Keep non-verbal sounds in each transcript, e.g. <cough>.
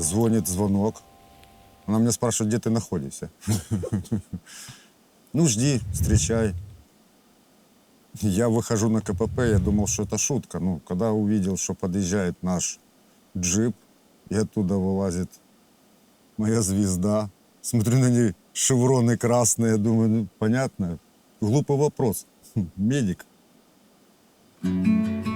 звонит звонок. Она меня спрашивает, где ты находишься. Ну, жди, встречай. Я выхожу на КПП, я думал, что это шутка. Ну, когда увидел, что подъезжает наш джип, и оттуда вылазит моя звезда. Смотрю на ней шевроны красные, думаю, ну, понятно. Глупый вопрос. Медик. В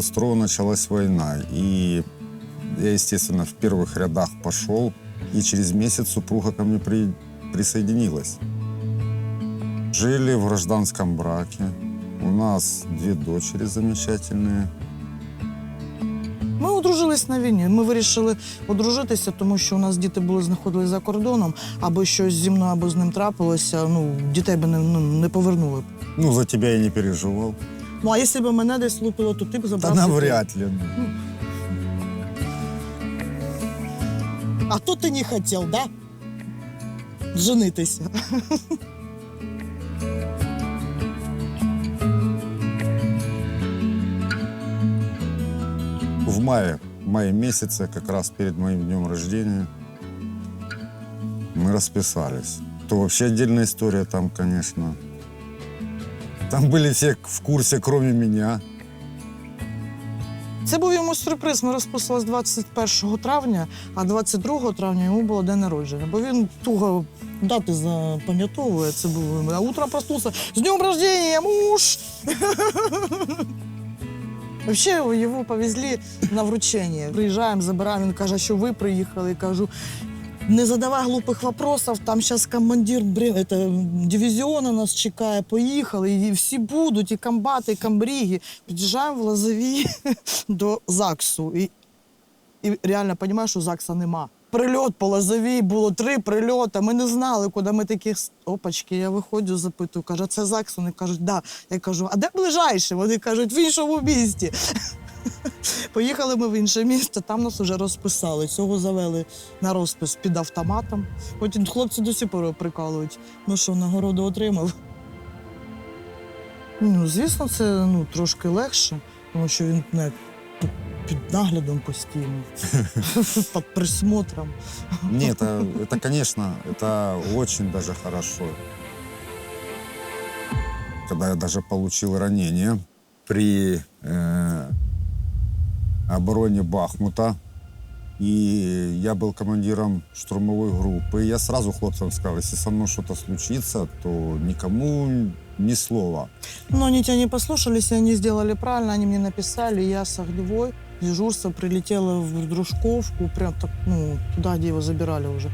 22 началась война, и я, естественно, в первых рядах пошел, и через месяц супруга ко мне при- присоединилась. Жили в гражданском браке. У нас две дочери замечательные. Ми одружились на війні. Ми вирішили одружитися, тому що у нас діти були знаходились за кордоном, або щось зі мною або з ним трапилося. Ну, дітей би не, ну, не повернули. Ну, за тебя я не переживал. Ну а якщо б мене десь лупило, то ти б забрав. дітей. навряд ли. А то ти не хотів, да? Женитися. В мае, в мае месяце, как раз перед моим днем рождения, мы расписались. То вообще отдельная история там, конечно. Там были все в курсе, кроме меня. Це був йому сюрприз. Ми розписалися 21 травня, а 22 травня йому було день народження. Бо він туго дати запам'ятовує. Це було. А утром проснувся. З днем рождения, муж! Вообще його повезли на вручення. Приїжджаємо, забираємо. Він каже, що ви приїхали. Я кажу, не задавай глупих вопросов, там зараз командир это, дивізіону нас чекає, поїхали, і всі будуть, і комбати, і комбріги. Під'їжджаємо в Лозові <laughs> до ЗАГСу. І, і реально розумію, що ЗАГСа нема. Прильот по Лозовій, було три прильоти. Ми не знали, куди ми такі с- опачки. Я виходжу, запитую, кажу, це ЗАГС? Вони кажуть, да. Я кажу, а де ближайше? Вони кажуть, в іншому місті. Поїхали ми в інше місто, там нас вже розписали. Цього завели на розпис під автоматом. Потім хлопці до сих пор прикалують. Ну що, нагороду отримав. Ну, звісно, це ну, трошки легше, тому що він ну, як під- під наглядом постійно, під <laughs> присмотром. Нет, это, это, конечно, это очень даже хорошо. Когда я даже получил ранение при э, обороне Бахмута, и я был командиром штурмовой группы, я сразу хлопцам сказал, если со мной что-то случится, то никому ни слова. Но они тебя не послушались, и они сделали правильно, они мне написали, я с огневой. Дежурство прилетело в Дружковку, прям так, ну, туда, где его забирали уже.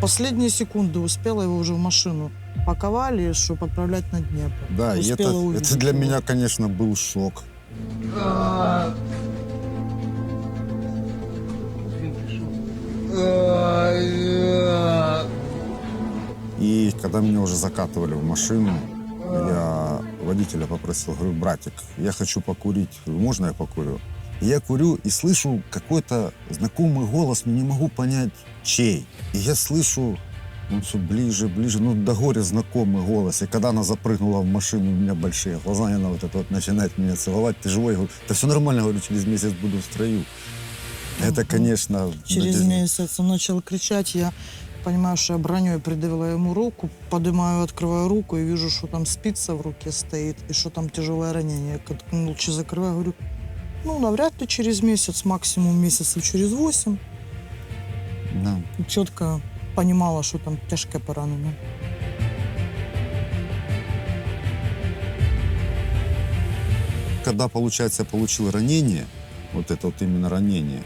Последние секунды успела его уже в машину паковали, чтобы отправлять на Днепр. Да, и Успела это, это для его. меня, конечно, был шок. И когда меня уже закатывали в машину, я водителя попросил, говорю, братик, я хочу покурить, Говорю, можно я покурю? И я курю и слышу какой-то знакомый голос, но не могу понять, чей. И я слышу, он все ближе, ближе, ну до горя знакомый голос. И когда она запрыгнула в машину, у меня большие глаза, и она вот это вот начинает меня целовать, ты живой? Я говорю, да все нормально, говорю, через месяц буду в строю. Это, конечно... Через надежда. месяц он начал кричать, я понимаю, что я броней придавила ему руку, поднимаю, открываю руку и вижу, что там спица в руке стоит и что там тяжелое ранение. Ну, лучше закрываю, говорю, ну, навряд ли через месяц, максимум месяцев через восемь. Да. И четко понимала, что там тяжкое поранение. когда, получается, я получил ранение, вот это вот именно ранение,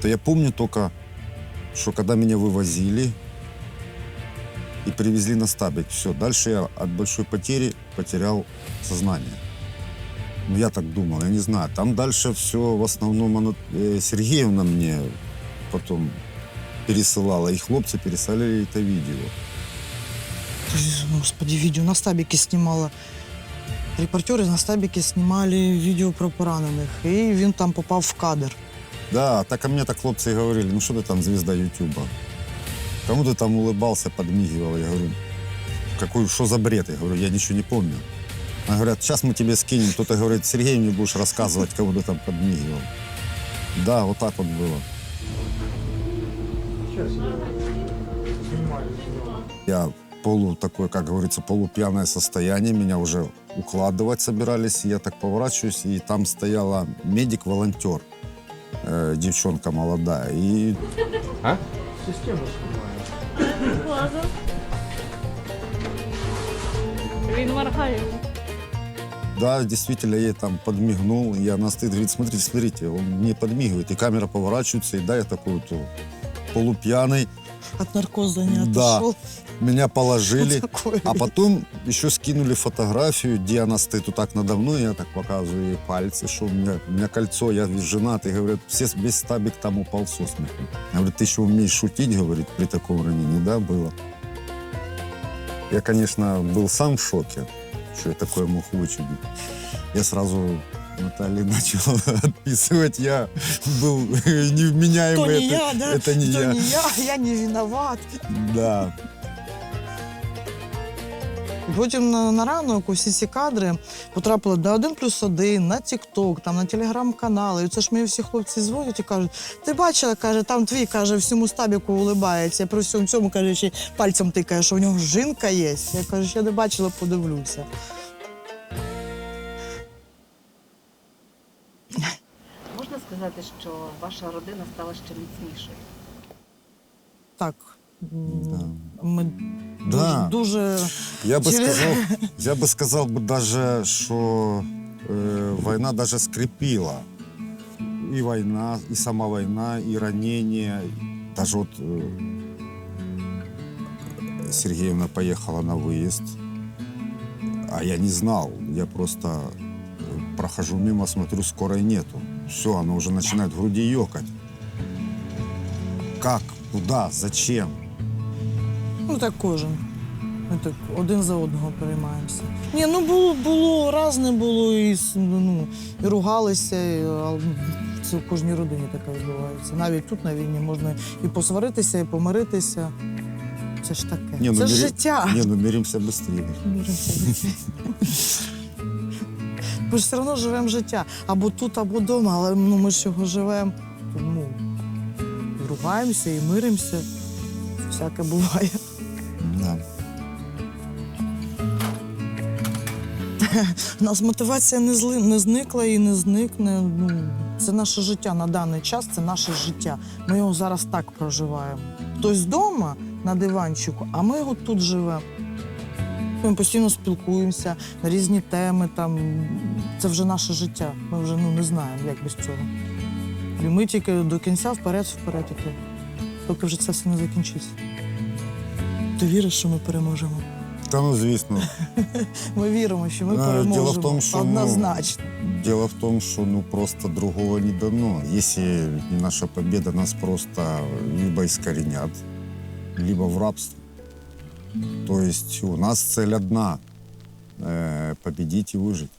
то я помню только, что когда меня вывозили и привезли на стабик, все, дальше я от большой потери потерял сознание. Ну, я так думал, я не знаю. Там дальше все в основном она, э, Сергеевна мне потом пересылала, и хлопцы пересылали это видео. Господи, видео на стабике снимала. Репортери на стабіки знімали відео про поранених, і він там попав в кадр. Да, так ко мне так хлопцы и говорили, ну что ты там звезда Ютуба? Кому ты там улыбался, подмигивал? Я говорю, какой, что за бред? Я говорю, я ничего не помню. Они говорят, сейчас мы тебе скинем. Кто-то говорит, Сергей, мне будешь рассказывать, кому ты там подмигивал. Да, вот так вот было. Я полу такое, как говорится, полупьяное состояние. Меня уже укладывать собирались. Я так поворачиваюсь, и там стояла медик-волонтер. э, девчонка молодая. И А? Систему снимаю. Він моргає. да, действительно, я ей там подмигнул. И она стоит, говорит, смотрите, смотрите, он мне подмигивает. И камера поворачивается, и да, я такой вот полупьяный. От наркоза не Да. отошел. Меня положили. Такое. А потом еще скинули фотографию, где она стоит вот так надо мной, я так показываю ей пальцы, что у меня, у меня кольцо, я женат, и говорят, все, весь стабик там упал со смеху. Я говорю, ты еще умеешь шутить, говорит, при таком ранении, да, было. Я, конечно, был сам в шоке, что я такое мог вычудить. Я сразу Наталье начал <laughs> отписывать, я был <laughs> невменяемый. То не это, я, да? это не То я. не я, я не виноват. Да. Потім на, на ранок усі ці кадри потрапили на 1 плюс 1, на Тік-Ток, там на телеграм-канали. І це ж мені всі хлопці дзвонять і кажуть: ти бачила, каже, там твій каже, всьому стабіку улибається. При всьому цьому каже, ще й пальцем тикає, що у нього жінка є. Я кажу, я не бачила, подивлюся. сказати, що ваша родина стала ще міцнішою? Так. м, Да. Ми Да. дуже, дуже <laughs> Я бы Через- сказал, я бы сказал бы даже, что э, война даже скрепила. И война, и сама война, и ранения. Даже вот э, Сергеевна поехала на выезд, а я не знал. Я просто э, прохожу мимо, смотрю, скорой нету. Все, она уже начинает в груди ёкать. Как? Куда? Зачем? Ну так кожен. Ми так один за одного переймаємося. Ні, ну було, було разне було, і, ну, і ругалися, і, а, це в кожній родині таке відбувається. Навіть тут на війні можна і посваритися, і помиритися. Це ж таке. Не, ну, це ж мири- життя. Не, ну миримся быстрее. Миримося. Ми ж все одно живемо життя. Або тут, або вдома, але ну, ми ж його живемо. Тому і ругаємося, і миримося. Всяке буває. Да. У <laughs> нас мотивація не, зли, не зникла і не зникне. Ну, це наше життя на даний час, це наше життя. Ми його зараз так проживаємо. Хтось вдома на диванчику, а ми його тут живемо. Ми постійно спілкуємося на різні теми. Там. Це вже наше життя. Ми вже ну, не знаємо, як без цього. І ми тільки до кінця вперед, вперед іти, поки вже це все не закінчиться. Ти віриш, що ми переможемо? Та ну, звісно. <laughs> Ми віримо, що ми переможемо. діло в тому, що, ну, Однозначно. Дело в том, что ну просто другого не дано. Если не наша победа, нас просто либо искоренят, либо в рабство. То есть у нас цель одна э, победить и выжить.